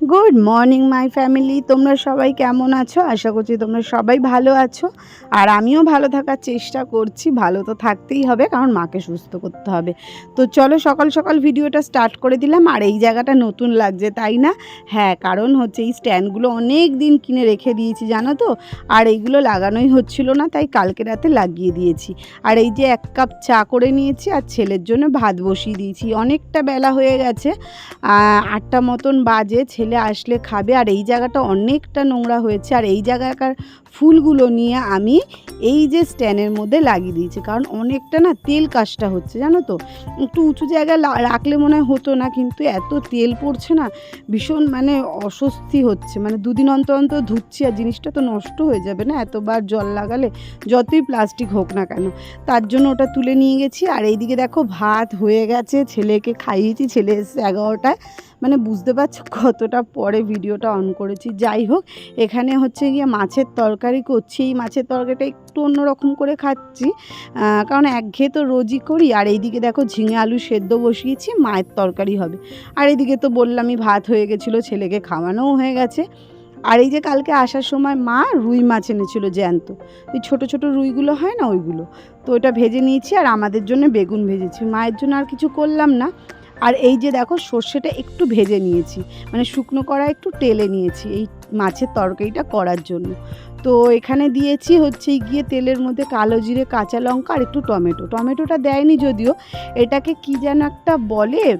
Good morning my family তোমরা সবাই কেমন আছো? আশা করছি তোমরা সবাই ভালো আছো। আর আমিও ভালো থাকার চেষ্টা করছি। ভালো তো থাকতেই হবে, কারণ মাকে সুস্থ করতে হবে। তো চলো সকাল সকাল ভিডিওটা স্টার্ট করে দিলাম। আর এই জায়গাটা নতুন লাগছে, তাই না? হ্যাঁ কারণ হচ্ছে এই স্ট্যান্ডগুলো অনেক দিন কিনে রেখে দিয়েছি, জানো তো? আর এইগুলো লাগানোই হচ্ছিল না, তাই কালকে রাতে লাগিয়ে দিয়েছি। আর এই যে এক কাপ চা করে নিয়েছি, আর ছেলের জন্য ভাত বসিয়ে দিয়েছি। অনেকটা বেলা হয়ে গেছে আটটা মতন বাজে। ছেলে আসলে খাবে। আর এই জায়গাটা অনেকটা নোংরা হয়েছে। আর এই জায়গাকার ফুলগুলো নিয়ে আমি এই যে স্ট্যান্ডের মধ্যে লাগিয়ে দিয়েছি। কারণ অনেকটা না তেল কাজটা হচ্ছে, জানো তো? একটু উঁচু জায়গায় রাখলে মনে হয় হতো না, কিন্তু এত তেল পড়ছে না, ভীষণ মানে অস্বস্তি হচ্ছে। মানে দুদিন অন্তর অন্তর ধুচ্ছি আর জিনিসটা তো নষ্ট হয়ে যাবে না এতবার জল লাগালে, যতই প্লাস্টিক হোক না কেন। তার জন্য ওটা তুলে নিয়ে গেছি। আর এইদিকে দেখো ভাত হয়ে গেছে, ছেলেকে খাইয়েছি। ছেলে এসে এগারোটায়। মানে বুঝতে পারছ কতটা পরে ভিডিওটা অন করেছি। যাই হোক, এখানে হচ্ছে গিয়ে মাছের তরকারি করছি। এই মাছের তরকারিটা একটু অন্যরকম করে খাচ্ছি কারণ একঘেয়ে তো রোজই করি। আর এইদিকে দেখো ঝিঙে আলু সেদ্ধ বসিয়েছি, মায়ের তরকারি হবে। আর এইদিকে তো বললামই ভাত হয়ে গেছিল, ছেলেকে খাওয়ানোও হয়ে গেছে। আর এই যে কালকে আসার সময় মা রুই মাছ এনেছিল জ্যান্ত। ওই ছোটো ছোটো রুইগুলো হয় না ওইগুলো? তো ওটা ভেজে নিয়েছি আর আমাদের জন্য বেগুন ভেজেছি। মায়ের জন্য আর কিছু করলাম না। আর এই যে দেখো সর্ষেটা একটু ভেজে নিয়েছি মানে শুকনো করা একটু টেলে নিয়েছি এই মাছের তরকারিটা করার জন্য। তো এখানে দিয়েছি হচ্ছে গিয়ে তেলের মধ্যে কালো জিরে, কাঁচা লঙ্কা আর একটু টমেটো। টমেটোটা দেয়নি যদিও, এটাকে কি যেন একটা বলে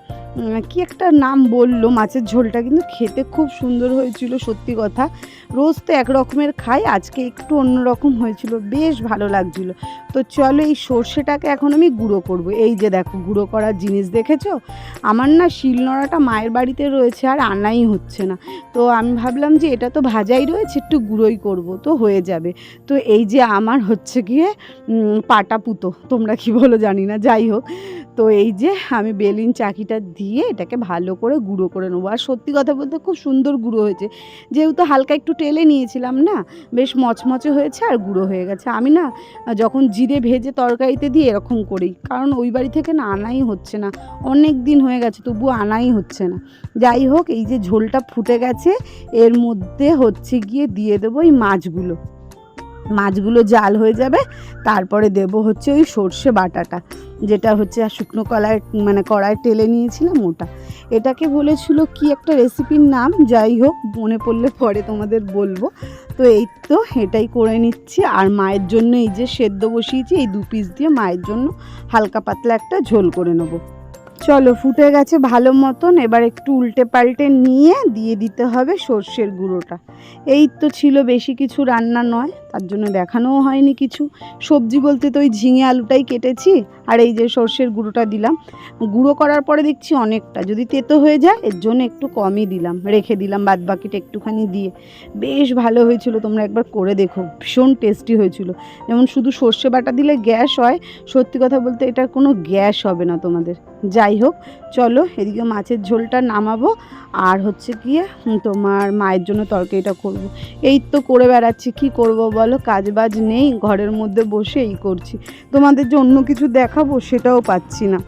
কি একটা নাম বলল মাছের ঝোলটা, কিন্তু খেতে খুব সুন্দর হয়েছিল, সত্যি কথা। রোজ তো এক রকমের খাই, আজকে একটু অন্যরকম হয়েছিল, বেশ ভালো লাগছিল। তো চলো এই সর্ষেটাকে এখন আমি গুঁড়ো করব। এই যে দেখো, গুঁড়ো করার জিনিস দেখেছ? আমার না শিলনোড়াটা মায়ের বাড়িতে রয়েছে আর আনাই হচ্ছে না। তো আমি ভাবলাম যে এটা তো ভাজাই রয়েছে, একটু গুঁড়োই করব, তো হয়ে যাবে। তো এই যে আমার হচ্ছে গিয়ে পাটা পুতো, তোমরা কি বলো জানি না, যাই হোক। তো এই যে আমি বেলিন চাকিটা দিয়ে এটাকে ভালো করে গুঁড়ো করে নেব। আর সত্যি কথা বলতে খুব সুন্দর গুঁড়ো হয়েছে। যেহেতু হালকা একটু টেলে নিয়েছিলাম না, বেশ মচমচে হয়েছে আর গুঁড়ো হয়ে গেছে। আমি না যখন জিরে ভেজে তরকারিতে দিই এরকম করি, কারণ ওই বাড়ি থেকে না আনাই হচ্ছে না। অনেক দিন হয়ে গেছে তবু আনাই হচ্ছে না। যাই হোক, এই যে ঝোলটা ফুটে গেছে, এর মধ্যে হচ্ছে গিয়ে দিয়ে দেবো এই মাছগুলো। মাছগুলো জাল হয়ে যাবে, তারপরে দেব হচ্ছে ওই সর্ষে বাটাটা। যেটা হচ্ছে আর শুকনো কলায় মানে কড়ায় টেলে নিয়েছিলাম ওটা। এটাকে বলেছিল কি একটা রেসিপির নাম, যাই হোক, মনে পড়লে পরে তোমাদের বলব। তো এই তো, এটাই করে নিচ্ছি। আর মায়ের জন্য এই যে সেদ্ধ বসিয়েছি, এই দু পিস দিয়ে মায়ের জন্য হালকা পাতলা একটা ঝোল করে নেব। চলো, ফুটে গেছে ভালো মতন। এবার একটু উল্টে পাল্টে নিয়ে দিয়ে দিতে হবে সর্ষের গুঁড়োটা। এই তো ছিল, বেশি কিছু রান্না নয়। তার জন্য দেখানোও হয়নি কিছু। সবজি বলতে তো ওই ঝিঙে আলুটাই কেটেছি, আর এই যে সর্ষের গুঁড়োটা দিলাম। গুঁড়ো করার পরে দেখছি অনেকটা, যদি তেতো হয়ে যায়, এর জন্য একটু কমই দিলাম, রেখে দিলাম বাদ বাকিটা একটুখানি দিয়ে। বেশ ভালো হয়েছিল, তোমরা একবার করে দেখো, ভীষণ টেস্টি হয়েছিল। যেমন শুধু সর্ষে বাটা দিলে গ্যাস হয়, সত্যি কথা বলতে এটার কোনো গ্যাস হবে না তোমাদের। যাই হোক, চলো এদিকে মাছের ঝোলটা নামাবো, আর হচ্ছে গিয়ে তোমার মায়ের জন্য তরকারিটা করব। এই তো করে বেড়াচ্ছি, কি করব বলো? কাজ বাজ নেই, ঘরের মধ্যে বসে এই করছি। তোমাদের যে অন্য কিছু দেখাবো সেটাও পাচ্ছি না।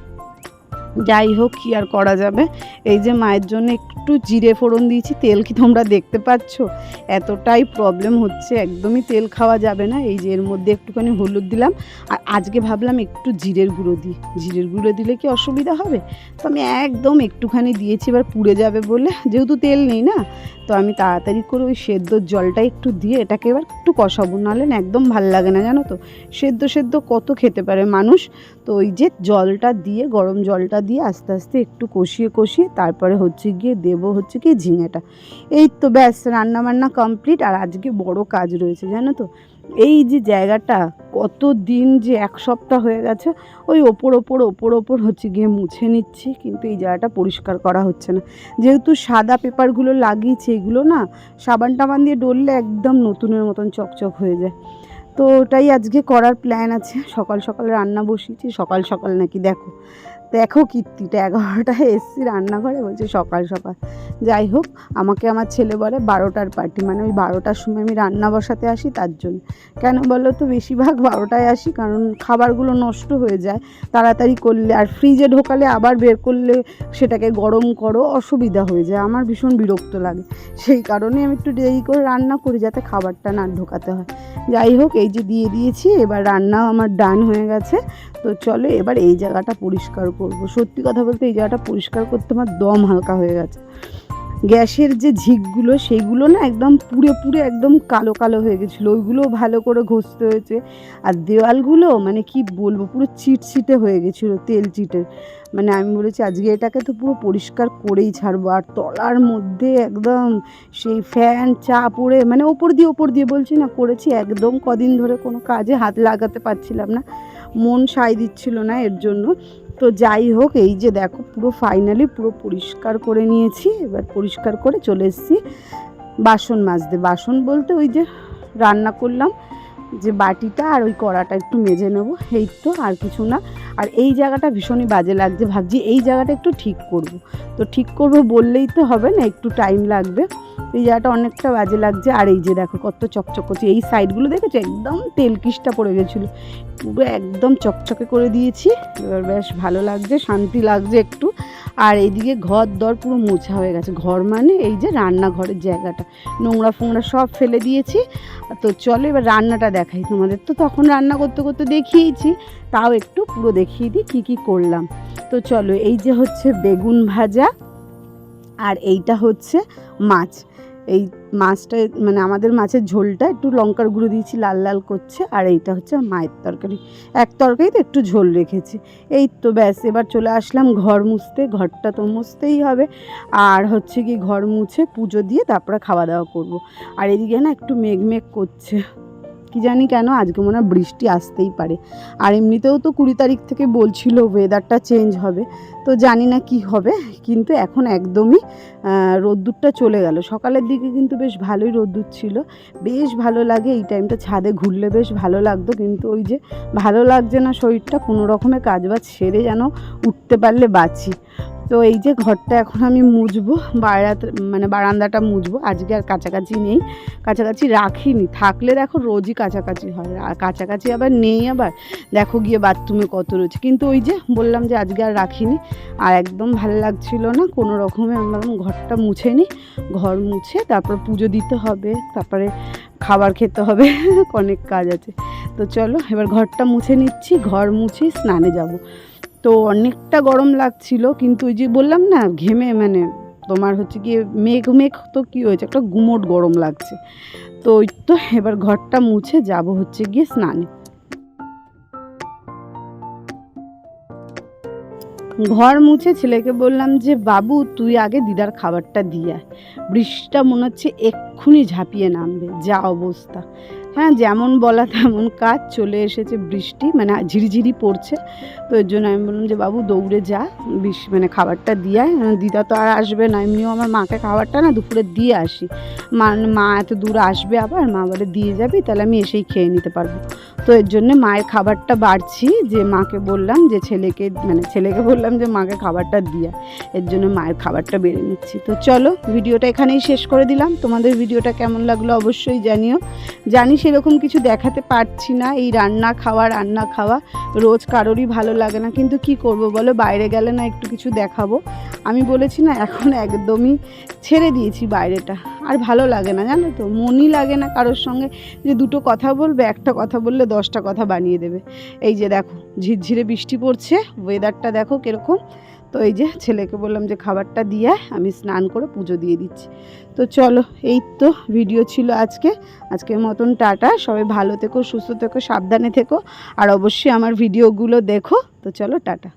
যাই হোক, কি আর করা যাবে? এই যে মায়ের জন্য একটু জিরে ফোড়ন দিয়েছি, তেল কি তোমরা দেখতে পাচ্ছ? এতটাই প্রবলেম হচ্ছে, একদমই তেল খাওয়া যাবে না। এই যে এর মধ্যে একটুখানি হলুদ দিলাম। আর আজকে ভাবলাম একটু জিরের গুঁড়ো দিই। জিরের গুঁড়ো দিলে কি অসুবিধা হবে? তো আমি একদম একটুখানি দিয়েছি, এবার পুড়ে যাবে বলে। যেহেতু তেল নেই না তো আমি তাড়াতাড়ি করে ওই সেদ্ধ জলটা একটু দিয়ে এটাকে এবার একটু কষাবো, নাহলে একদম ভালো লাগে না, জানো তো? সেদ্ধ সেদ্ধ কত খেতে পারে মানুষ? তো ওই যে জলটা দিয়ে, গরম জলটা দিয়ে আস্তে আস্তে একটু কষিয়ে কষিয়ে তারপরে হচ্ছে গিয়ে দেবো হচ্ছে কি ঝিঙেটা। এই তো ব্যাস রান্না বান্না কমপ্লিট। আর আজকে বড় কাজ রয়েছে, জানো তো? এই যে জায়গাটা কত দিন যে এক সপ্তাহ হয়ে গেছে, ওই ওপর ওপর ওপর ওপর হচ্ছে গিয়ে মুছে নিচ্ছি, কিন্তু এই জায়গাটা পরিষ্কার করা হচ্ছে না। যেহেতু সাদা পেপারগুলো লাগিয়েছে, এগুলো না সাবান টাবান দিয়ে ডললে একদম নতুনের মতন চকচক হয়ে যায়। তো ওটাই আজকে করার প্ল্যান আছে। সকাল সকাল রান্না বসিয়েছি, সকাল সকাল নাকি দেখো দেখো কীর্তিটা, এগারোটায় এসছি রান্নাঘরে, বলছে সকাল সকাল। যাই হোক, আমাকে আমার ছেলে বলে বারোটার পার্টি মানে ওই বারোটার সময় আমি রান্না বসাতে আসি তার জন্য। কেন বলো তো, বেশিরভাগ বারোটায় আসি, কারণ খাবারগুলো নষ্ট হয়ে যায়। তাড়াতাড়ি করলে, আর ফ্রিজে ঢোকালে আবার বের করলে সেটাকে গরম করো, অসুবিধা হয়ে যায়। আমার ভীষণ বিরক্ত লাগে। সেই কারণে আমি একটু দেরি করে রান্না করি, যাতে খাবারটা না ঢোকাতে হয়। যাই হোক, এই যে দিয়ে দিয়েছি, এবার রান্নাও আমার ডান হয়ে গেছে। তো চলো, এবার এই জায়গাটা পরিষ্কার করব। সত্যি কথা বলতে এই জায়গাটা পরিষ্কার করতে আমার দম হালকা হয়ে গেছে। গ্যাসের যে ঝিকগুলো সেইগুলো না একদম পুড়ে পুড়ে একদম কালো কালো হয়ে গেছিল। ওইগুলো ভালো করে ঘষতে হয়েছে। আর দেওয়ালগুলো মানে কি বলব, পুরো চিটচিটে হয়ে গেছিল, তেল চিটে মানে আমি বলেছি, আজকে এটাকে তো পুরো পরিষ্কার করেই ছাড়বো। আর তলার মধ্যে একদম সেই ফ্যান, চা পড়ে মানে ওপর দিয়ে ওপর দিয়ে বলছি না, করেছি একদম কদিন ধরে কোনো কাজে হাত লাগাতে পারছিলাম না। মন সাই দিচ্ছিল না এর জন্য। তো যাই হোক, এই যে দেখো পুরো ফাইনালি পুরো পরিষ্কার করে নিয়েছি। এবার পরিষ্কার করে চলে এসেছি বাসন মাজতে। বাসন বলতে ওই যে রান্না করলাম, যে বাটিটা আর ওই কড়াটা একটু মেজে নেব। এই তো আর কিছু না। আর এই জায়গাটা ভীষণই বাজে লাগছে। ভাবছি এই জায়গাটা একটু ঠিক করব। তো ঠিক করব বললেই তো হবে না, একটু টাইম লাগবে। জায়গাটা অনেকটা বাজে লাগছে। আর এই যে দেখো কত চকচক করছে। এই সাইডগুলো দেখেছ? একদম তেলকিসটা পড়ে গেছিল। পুরো একদম চকচকে করে দিয়েছি। এবার বেশ ভালো লাগছে, শান্তি লাগছে একটু। আর এইদিকে ঘর দর পুরো মোছা হয়ে গেছে। ঘর মানে এই যে রান্নাঘরের জায়গাটা। নোংরা ফোংরা সব ফেলে দিয়েছি। তো চলো এবার রান্নাটা দেখাই তোমাদের। তো তখন রান্না করতে করতে দেখিয়েছি। তাও একটু পুরো দেখিয়ে দিই কী কী করলাম। তো চলো এই যে হচ্ছে বেগুন ভাজা। আর এইটা হচ্ছে মাছ। এই মাছটা মানে আমাদের মাছের ঝোলটা একটু লঙ্কার গুঁড়ো দিয়েছি, লাল লাল করছে, আর এইটা হচ্ছে মায়ের তরকারি। এক তরকারিতে একটু ঝোল রেখেছি। এই তো ব্যাস, এবার চলে আসলাম ঘর মুছতে, ঘরটা তো মুছতেই হবে। আর হচ্ছে কি, ঘর মুছে পুজো দিয়ে তারপরে খাওয়া দাওয়া করব। আর এদিকে না একটু মেঘমেঘ মেঘ করছে। কি জানি কেন, আজকে মনে হয় বৃষ্টি আসতেই পারে। আর এমনিতেও তো কুড়ি তারিখ থেকে বলছিল ওয়েদারটা চেঞ্জ হবে, তো জানি না কি হবে, কিন্তু এখন একদমই রোদ্দুরটা চলে গেল। সকালের দিকে কিন্তু বেশ ভালোই রোদ্দুর ছিল, বেশ ভালো লাগে এই টাইমটা ছাদে ঘুরলে বেশ ভালো লাগতো, কিন্তু ওই যে ভালো লাগছে না শরীরটা, কোনো রকমের কাজ বাজ সেরে যেন উঠতে পারলে বাঁচি। তো এই যে ঘরটা এখন আমি মুছবো, বারাত মানে বারান্দাটা মুছবো। আজকে আর কাছাকাছি নেই, কাছাকাছি রাখিনি। থাকলে দেখো রোজই কাছাকাছি হয়, আর কাছাকাছি আবার নেই আবার। দেখো গিয়ে বাথরুমে কত রয়েছে। কিন্তু ওই যে বললাম যে আজকে আর রাখিনি, আর একদম ভালো লাগছিল না। কোনো রকমে আমি ভাবলাম ঘরটা মুছে নিই ঘর মুছে তারপর পুজো দিতে হবে, তারপরে খাবার খেতে হবে, অনেক কাজ আছে। তো চলো এবার ঘরটা মুছে নিচ্ছি, ঘর মুছে স্নানে যাব। তো অনেকটা গরম লাগছিল, কিন্তু ওই যে বললাম না, ঘেমে মানে তোমার হচ্ছে গিয়ে মেঘ মেঘ তো কী হয়েছে, একটা গুমোট গরম লাগছে। তো ওই তো এবার ঘরটা মুছে যাব হচ্ছে গিয়ে স্নানে। ঘর মুছে ছেলেকে বললাম যে, বাবু, তুই আগে দিদার খাবারটা দিয়ে বৃষ্টিটা মনে হচ্ছে এক্ষুনি ঝাঁপিয়ে নামবে, যা অবস্থা। হ্যাঁ যেমন বলা তেমন কাজ চলে এসেছে বৃষ্টি মানে ঝিরিঝিরি পড়ছে। তো এর জন্য আমি বললাম যে বাবু দৌড়ে যা বিশ মানে খাবারটা দিয়ে আহ, দিদা তো আর আসবে না এমনিও আমার মাকে খাবারটা না দুপুরে দিয়ে আসি। মা মা এত দূর আসবে আবার মা বলে দিয়ে যাবি তাহলে আমি এসেই খেয়ে নিতে পারব। তো এর জন্য মায়ের খাবারটা বাড়ছি, যে মাকে বললাম যে ছেলেকে মানে ছেলেকে বললাম যে মাকে খাবারটা দিয়া, এর জন্য মায়ের খাবারটা বেড়ে নিচ্ছি। তো চলো, ভিডিওটা এখানেই শেষ করে দিলাম। তোমাদের ভিডিওটা কেমন লাগল অবশ্যই জানিও। জানি সেরকম কিছু দেখাতে পারছি না, এই রান্না খাওয়া রান্না খাওয়া, রোজ কারোরই ভালো লাগে না। কিন্তু কি করব বলো, বাইরে গেলে না একটু কিছু দেখাবো। আমি বলেছি না, এখন একদমই ছেড়ে দিয়েছি বাইরেটা। আর ভালো লাগে না, জানো তো? মনই লাগে না কারোর সঙ্গে যে দুটো কথা বলবে, একটা কথা বললে দশটা কথা বানিয়ে দেবে। এই যে দেখো, ঝিরঝিরে বৃষ্টি পড়ছে ওয়েদারটা দেখো কীরকম। তো এই যে ছেলেকে বললাম যে খাবারটা দিয়ে আমি স্নান করে পুজো দিয়ে দিচ্ছি। তো চলো, এই তো ভিডিও ছিল আজকে। আজকের মতন টাটা, সবাই ভালো থেকো, সুস্থ থেকো, সাবধানে থেকো, আর অবশ্যই আমার ভিডিওগুলো দেখো। তো চলো, টাটা।